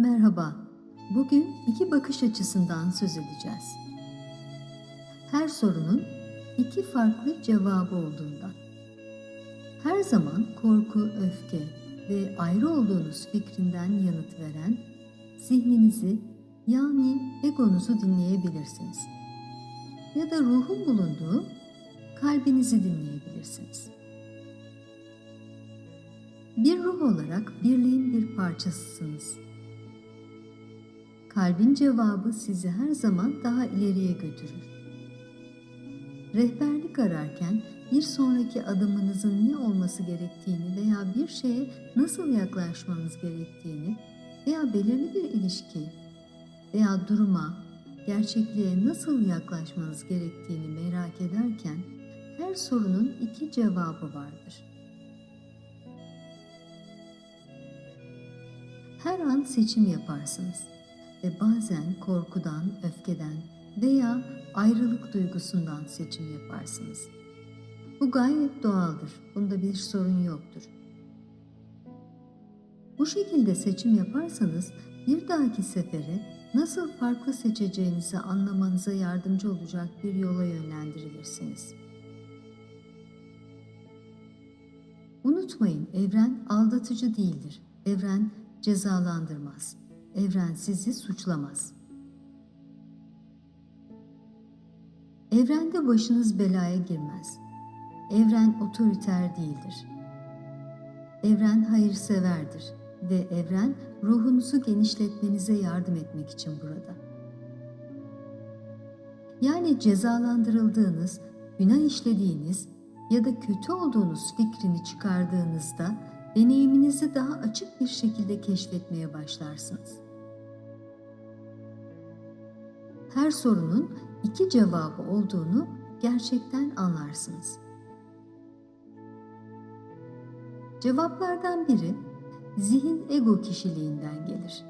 Merhaba. Bugün iki bakış açısından söz edeceğiz. Her sorunun iki farklı cevabı olduğundan. Her zaman korku, öfke ve ayrı olduğunuz fikrinden yanıt veren zihninizi yani egonuzu dinleyebilirsiniz. Ya da ruhun bulunduğu kalbinizi dinleyebilirsiniz. Bir ruh olarak birliğin bir parçasısınız. Kalbin cevabı sizi her zaman daha ileriye götürür. Rehberlik ararken bir sonraki adımınızın ne olması gerektiğini veya bir şeye nasıl yaklaşmanız gerektiğini veya belirli bir ilişki veya duruma, gerçekliğe nasıl yaklaşmanız gerektiğini merak ederken her sorunun iki cevabı vardır. Her an seçim yaparsınız ve bazen korkudan, öfkeden veya ayrılık duygusundan seçim yaparsınız. Bu gayet doğaldır. Bunda bir sorun yoktur. Bu şekilde seçim yaparsanız bir dahaki sefere nasıl farklı seçeceğinizi anlamanıza yardımcı olacak bir yola yönlendirilirsiniz. Unutmayın, evren aldatıcı değildir. Evren cezalandırmaz. Evren sizi suçlamaz. Evrende başınız belaya girmez. Evren otoriter değildir. Evren hayırseverdir ve evren ruhunuzu genişletmenize yardım etmek için burada. Yani cezalandırıldığınız, günah işlediğiniz ya da kötü olduğunuz fikrini çıkardığınızda deneyiminizi daha açık bir şekilde keşfetmeye başlarsınız. Her sorunun iki cevabı olduğunu gerçekten anlarsınız. Cevaplardan biri zihin ego kişiliğinden gelir.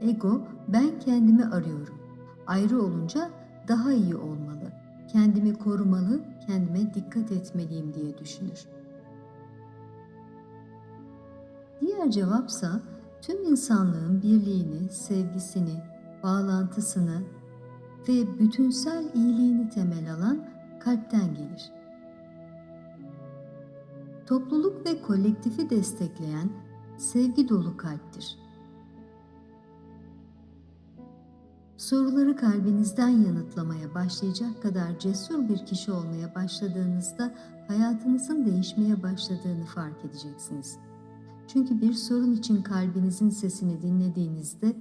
Ego ben kendimi arıyorum. Ayrı olunca daha iyi olmalı. Kendimi korumalı, kendime dikkat etmeliyim diye düşünür. Diğer cevapsa tüm insanlığın birliğini, sevgisini, bağlantısını ve bütünsel iyiliğini temel alan kalpten gelir. Topluluk ve kolektifi destekleyen sevgi dolu kalptir. Soruları kalbinizden yanıtlamaya başlayacak kadar cesur bir kişi olmaya başladığınızda hayatınızın değişmeye başladığını fark edeceksiniz. Çünkü bir sorun için kalbinizin sesini dinlediğinizde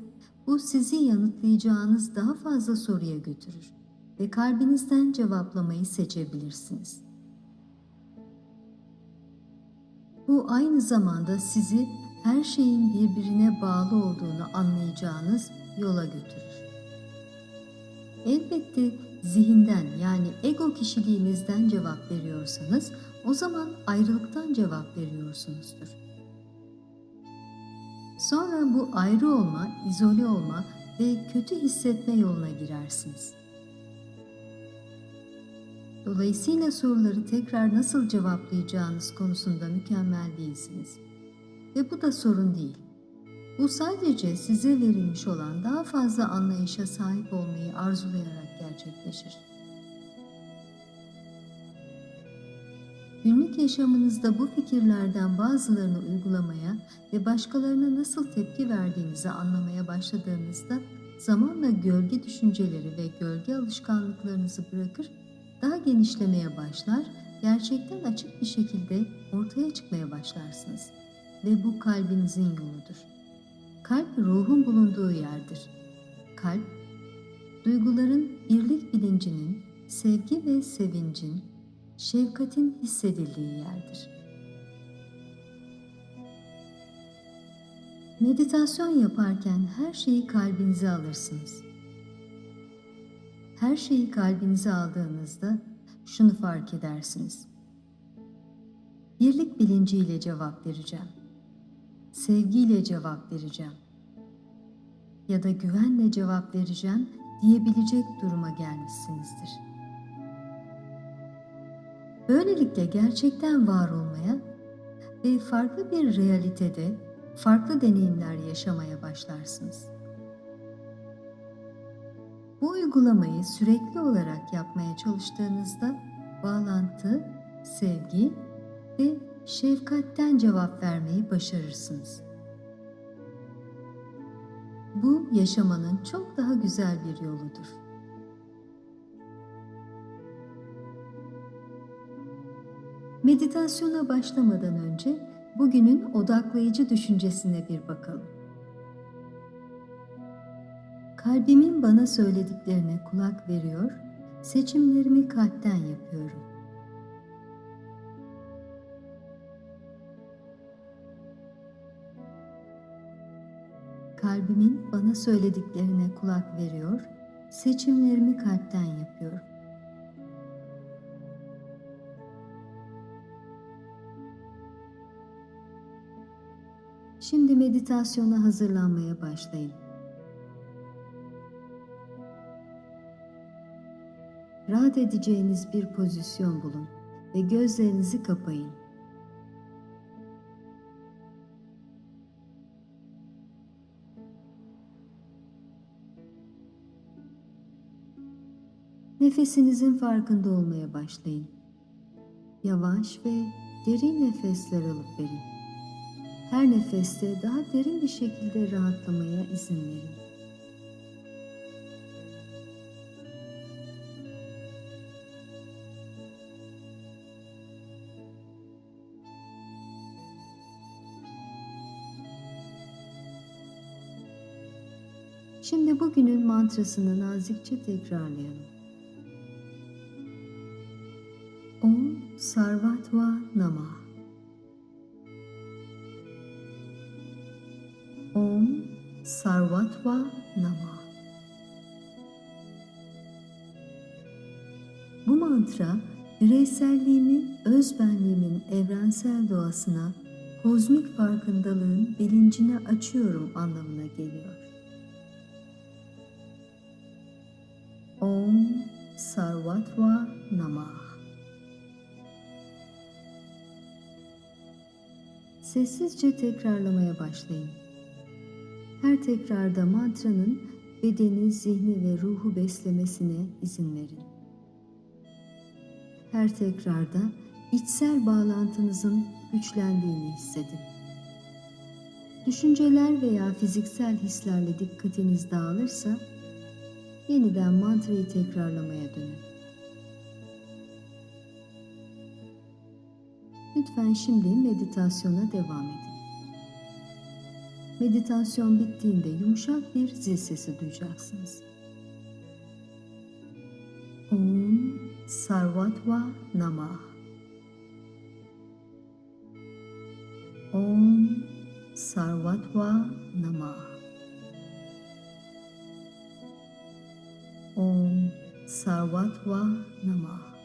bu sizi yanıtlayacağınız daha fazla soruya götürür ve kalbinizden cevaplamayı seçebilirsiniz. Bu aynı zamanda sizi her şeyin birbirine bağlı olduğunu anlayacağınız yola götürür. Elbette zihinden yani ego kişiliğinizden cevap veriyorsanız o zaman ayrılıktan cevap veriyorsunuzdur. Sonra bu ayrı olma, izole olma ve kötü hissetme yoluna girersiniz. Dolayısıyla soruları tekrar nasıl cevaplayacağınız konusunda mükemmel değilsiniz. Ve bu da sorun değil. Bu sadece size verilmiş olan daha fazla anlayışa sahip olmayı arzulayarak gerçekleşir. Günlük yaşamınızda bu fikirlerden bazılarını uygulamaya ve başkalarına nasıl tepki verdiğinizi anlamaya başladığınızda zamanla gölge düşünceleri ve gölge alışkanlıklarınızı bırakır, daha genişlemeye başlar, gerçekten açık bir şekilde ortaya çıkmaya başlarsınız. Ve bu kalbinizin yoludur. Kalp ruhun bulunduğu yerdir. Kalp, duyguların birlik bilincinin, sevgi ve sevincin, şefkatin hissedildiği yerdir. Meditasyon yaparken her şeyi kalbinize alırsınız. Her şeyi kalbinize aldığınızda şunu fark edersiniz. Birlik bilinciyle cevap vereceğim. Sevgiyle cevap vereceğim. Ya da güvenle cevap vereceğim diyebilecek duruma gelmişsinizdir. Böylelikle gerçekten var olmaya ve farklı bir realitede farklı deneyimler yaşamaya başlarsınız. Bu uygulamayı sürekli olarak yapmaya çalıştığınızda bağlantı, sevgi ve şefkatten cevap vermeyi başarırsınız. Bu yaşamanın çok daha güzel bir yoludur. Meditasyona başlamadan önce bugünün odaklayıcı düşüncesine bir bakalım. Kalbimin bana söylediklerine kulak veriyor, seçimlerimi kalpten yapıyorum. Kalbimin bana söylediklerine kulak veriyor, seçimlerimi kalpten yapıyorum. Şimdi meditasyona hazırlanmaya başlayın. Rahat edeceğiniz bir pozisyon bulun ve gözlerinizi kapayın. Nefesinizin farkında olmaya başlayın. Yavaş ve derin nefesler alıp verin. Her nefeste daha derin bir şekilde rahatlamaya izin verin. Şimdi bugünün mantrasını nazikçe tekrarlayalım. Om Sarvatva Namah Om Sarvatva Namah Bu mantra bireyselliğimin, özbenliğimin evrensel doğasına, kozmik farkındalığın bilincine açıyorum anlamına geliyor. Om Sarvatva Namah Sessizce tekrarlamaya başlayın. Her tekrarda mantranın bedeni, zihni ve ruhu beslemesine izin verin. Her tekrarda içsel bağlantınızın güçlendiğini hissedin. Düşünceler veya fiziksel hislerle dikkatiniz dağılırsa yeniden mantrayı tekrarlamaya dönün. Lütfen şimdi meditasyona devam edin. Meditasyon bittiğinde yumuşak bir zil sesi duyacaksınız. Om Sarvatva Namah. Om Sarvatva Namah. Om Sarvatva Namah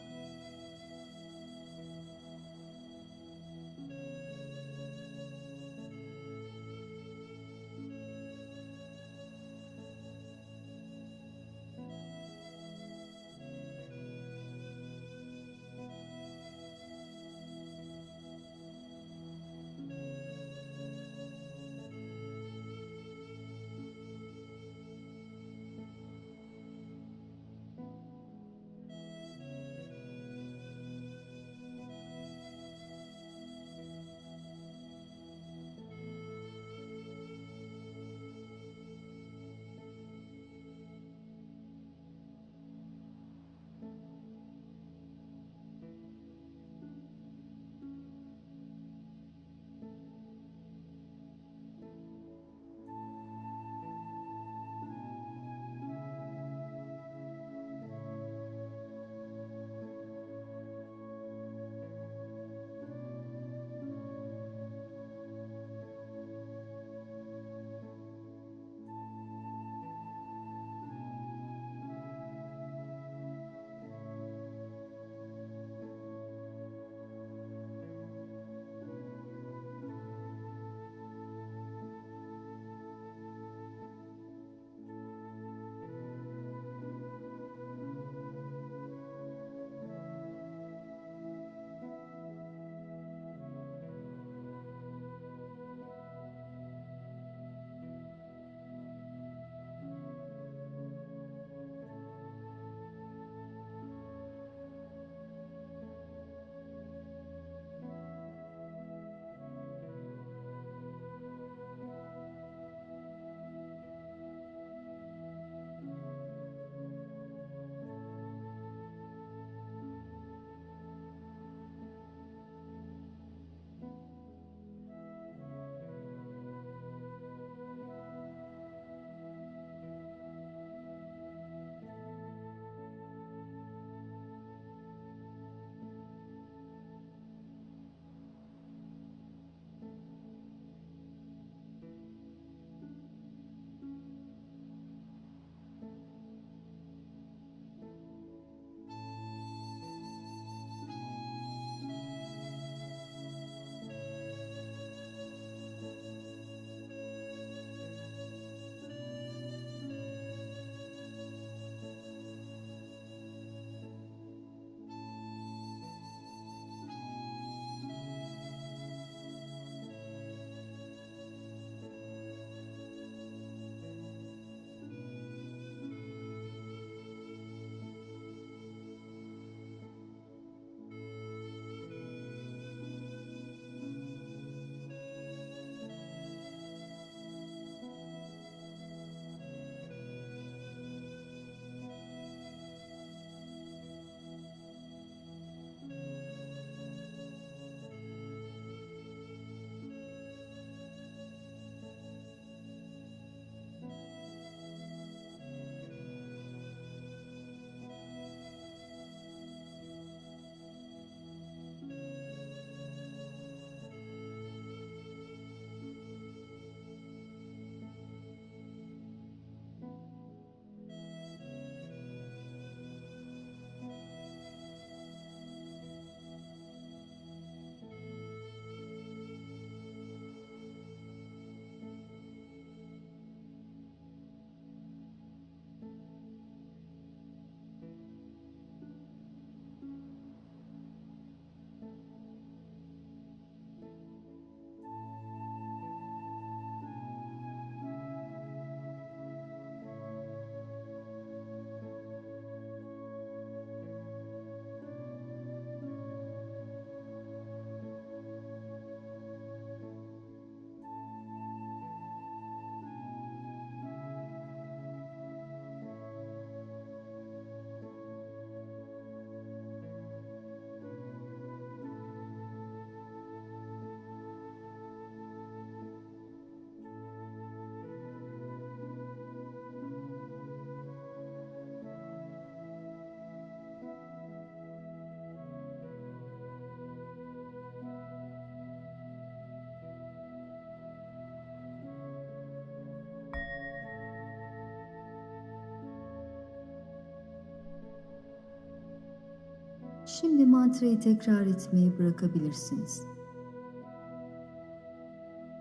Şimdi mantrayı tekrar etmeyi bırakabilirsiniz.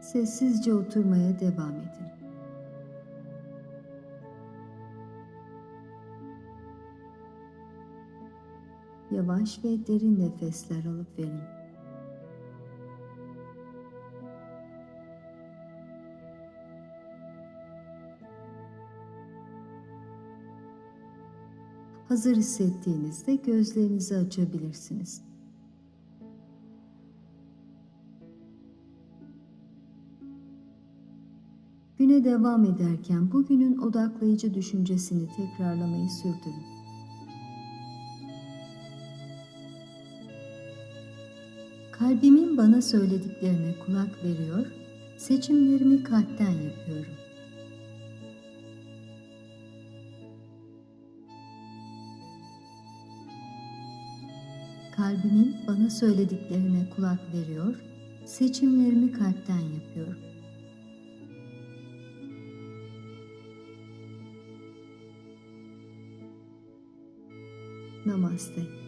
Sessizce oturmaya devam edin. Yavaş ve derin nefesler alıp verin. Hazır hissettiğinizde gözlerinizi açabilirsiniz. Güne devam ederken bugünün odaklayıcı düşüncesini tekrarlamayı sürdürün. Kalbimin bana söylediklerine kulak veriyor, seçimlerimi kalpten yapıyorum. Kalbimin bana söylediklerine kulak veriyor, seçimlerimi kalpten yapıyorum. Namaste.